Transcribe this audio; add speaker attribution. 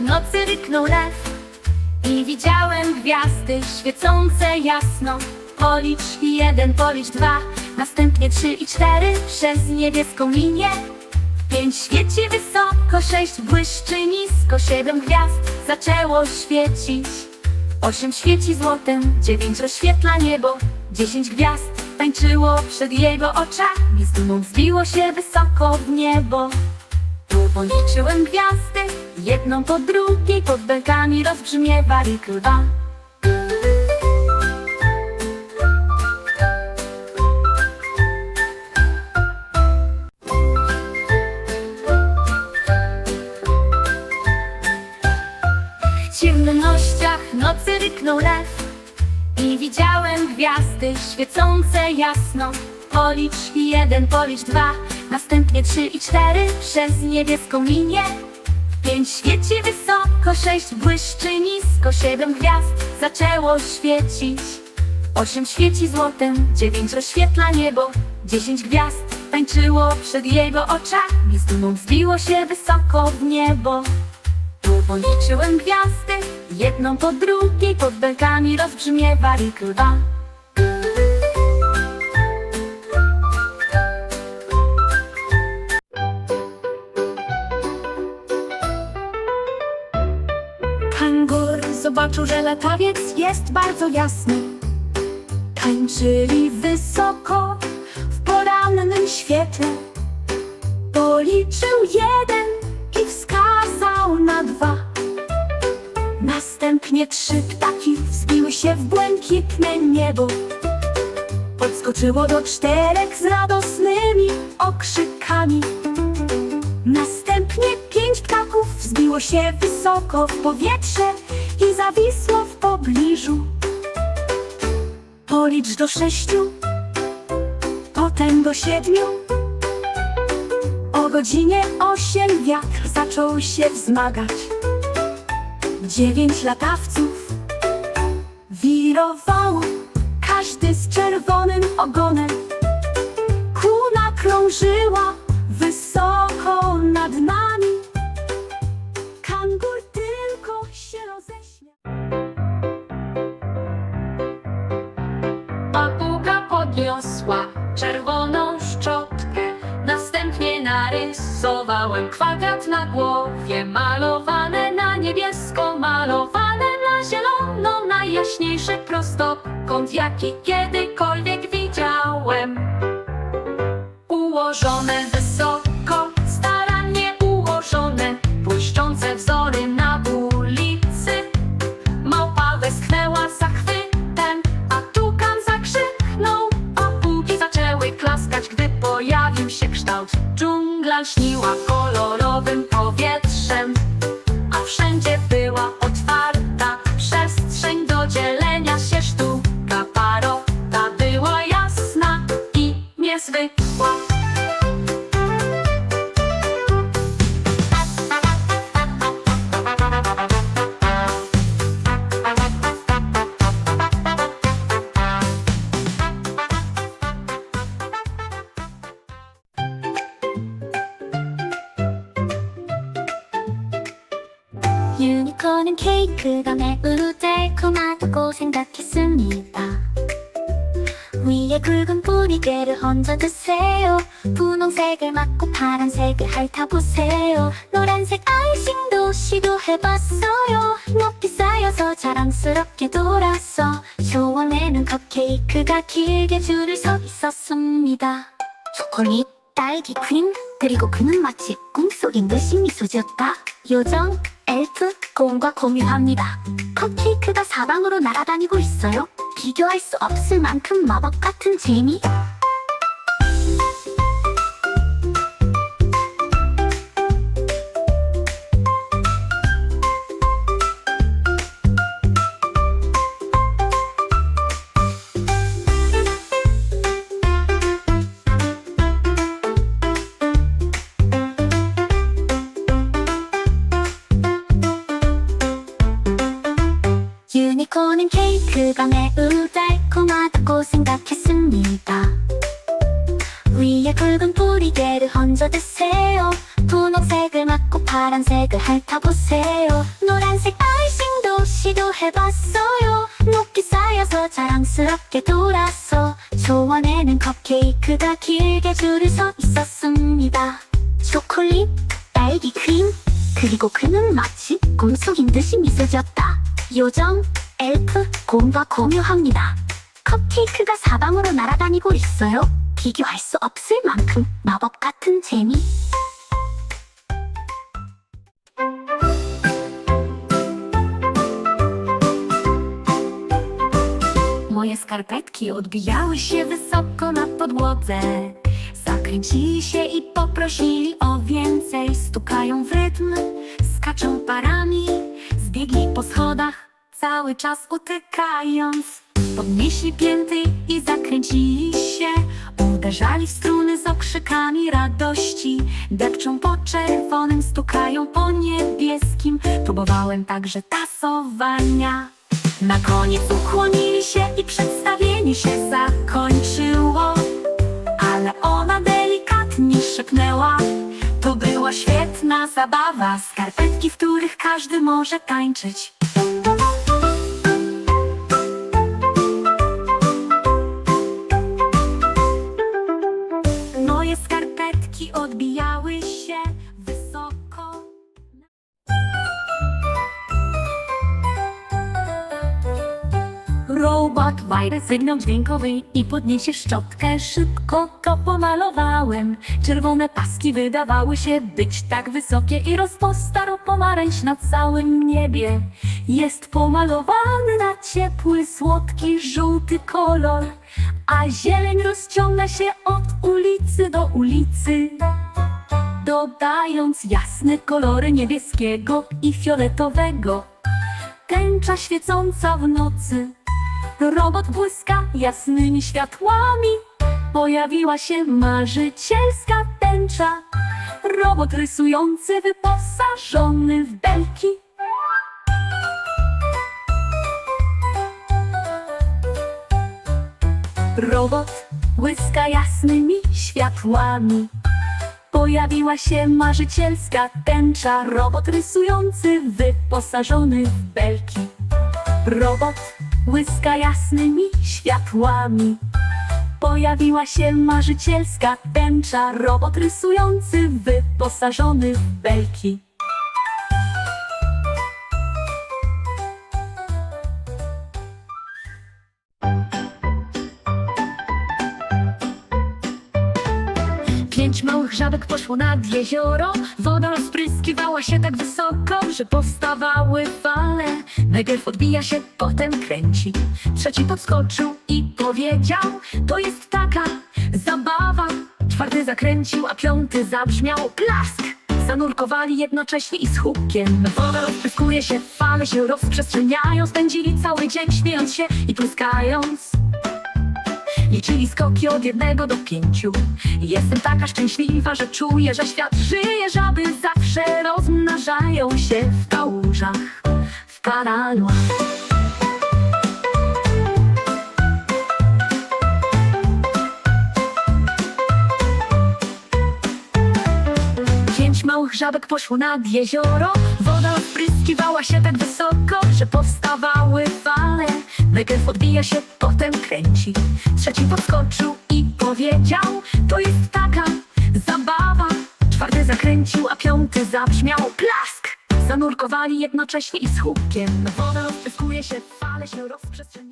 Speaker 1: nocy ryknął lew I widziałem gwiazdy świecące jasno. Policz jeden, policz dwa Następnie trzy i cztery. Przez niebieską linię Pięć świeci wysoko, sześć błyszczy nisko. Siedem gwiazd zaczęło świecić. Osiem świeci złotem, dziewięć rozświetla niebo. Dziesięć gwiazd tańczyło przed jego oczami. Z dumą wzbiło się wysoko w niebo policzyłem gwiazdy, jedną po drugiej Pod belkami rozbrzmiewali klwa W ciemnościach nocy ryknął lew I widziałem gwiazdy świecące jasno. Policz jeden, policz dwa Następnie trzy i cztery przez niebieską linię. Pięć świeci wysoko, sześć błyszczy nisko Siedem gwiazd zaczęło świecić. Osiem świeci złotem, dziewięć rozświetla niebo. Dziesięć gwiazd tańczyło przed jego oczami. Z dumą wzbiło się wysoko w niebo. Tu policzyłem gwiazdy, jedną po drugiej Pod belkami rozbrzmiewali klwa Kangur zobaczył, że latawiec jest bardzo jasny. Tańczyli wysoko w porannym świetle. Policzył jeden i wskazał na dwa. Następnie trzy ptaki wzbiły się w błękitne niebo. Podskoczyło do czterech z radosnymi okrzykami. Następnie pięć ptaków wzbiło się wysoko w powietrze i zawisło w pobliżu. Policz do sześciu, potem do siedmiu. O godzinie osiem wiatr zaczął się wzmagać. Dziewięć latawców wirowało, każdy z czerwonym ogonem. Kuna krążyła wysoko nad nami. Narysowałem kwadrat na głowie, malowane na niebiesko, malowane na zielono, najjaśniejszy prostokąt, jaki kiedykolwiek widziałem. Ułożone
Speaker 2: 유니콘은 케이크가 매우 달콤하다고 생각했습니다. 위에 굵은 뿌리개를 얹어 드세요. 분홍색을 맡고 파란색을 핥아보세요. 노란색 아이싱도 시도해봤어요. 높이 쌓여서 자랑스럽게 돌았어. 쇼원에는 컵케이크가 길게 줄을 서 있었습니다. 초콜릿, 딸기 크림, 그리고 그는 마치 꿈속인 듯이 미소 지었다. 요정, 엘프, 곰과 공유합니다. 컵케이크가 사방으로 날아다니고 있어요. 비교할 수 없을 만큼 마법 같은 재미. 유니콘은 케이크가 매우 달콤하다고 생각했습니다. 위에 굵은 뿌리개를 얹어 드세요. 분홍색을 맡고 파란색을 핥아보세요 노란색 아이싱도 시도해봤어요 높이 쌓여서 자랑스럽게 돌아서 초원에는 컵케이크가 길게 줄을 서 있었습니다 초콜릿, 딸기 크림 그리고 그는 마치 꿈속인 듯이 미소 지었다 요정, 엘프, 곰과 공유합니다 컵케이크가 사방으로 날아다니고 있어요 비교할 수 없을 만큼 마법 같은 재미
Speaker 1: Moje skarpetki odbijały się wysoko na podłodze Zakręcili się i poprosili o więcej Stukają w rytm, skaczą parami Zbiegli po schodach, cały czas utykając. Podnieśli pięty i zakręcili się. Uderzali w struny z okrzykami radości. Depczą po czerwonym, stukają po niebieskim. Próbowałem także tasowania. Na koniec ukłonili się i przedstawienie się zakończyło. Ale ona delikatnie szepnęła. To była świetna zabawa. Skarpetki, w których każdy może tańczyć Wajdę sygnał dźwiękowy i podniesie szczotkę. Szybko to pomalowałem. Czerwone paski wydawały się być tak wysokie I rozpostarł pomarańcz na całym niebie. Jest pomalowany na ciepły, słodki, żółty kolor A zieleń rozciąga się od ulicy do ulicy Dodając jasne kolory niebieskiego i fioletowego. Tęcza świecąca w nocy Robot błyska jasnymi światłami. Pojawiła się marzycielska tęcza. Robot rysujący wyposażony w belki. Robot błyska jasnymi światłami. Pojawiła się marzycielska tęcza. Robot rysujący wyposażony w belki. Robot błyska jasnymi światłami. Pojawiła się marzycielska tęcza Robot rysujący wyposażony w belki Małych żabek poszło nad jezioro. Woda rozpryskiwała się tak wysoko, że powstawały fale. Najpierw odbija się, potem kręci. Trzeci podskoczył i powiedział To jest taka zabawa. Czwarty zakręcił, a piąty zabrzmiał plask Zanurkowali jednocześnie i z hukiem. Woda rozpryskuje się, fale się rozprzestrzeniają. Spędzili cały dzień śmiejąc się i pluskając Liczyli skoki od jednego do pięciu. Jestem taka szczęśliwa, że czuję, że świat żyje Żaby zawsze rozmnażają się w kałużach W kanałach Pięć małych żabek poszło nad jezioro. Woda odpryskiwała się tak wysoko, że powstawały Najpierw odbija się, potem kręci. Trzeci podskoczył i powiedział To jest taka zabawa. Czwarty zakręcił, a piąty zabrzmiał plask Zanurkowali jednocześnie i z hukiem. Woda rozpryskuje się, fale się rozprzestrzeniają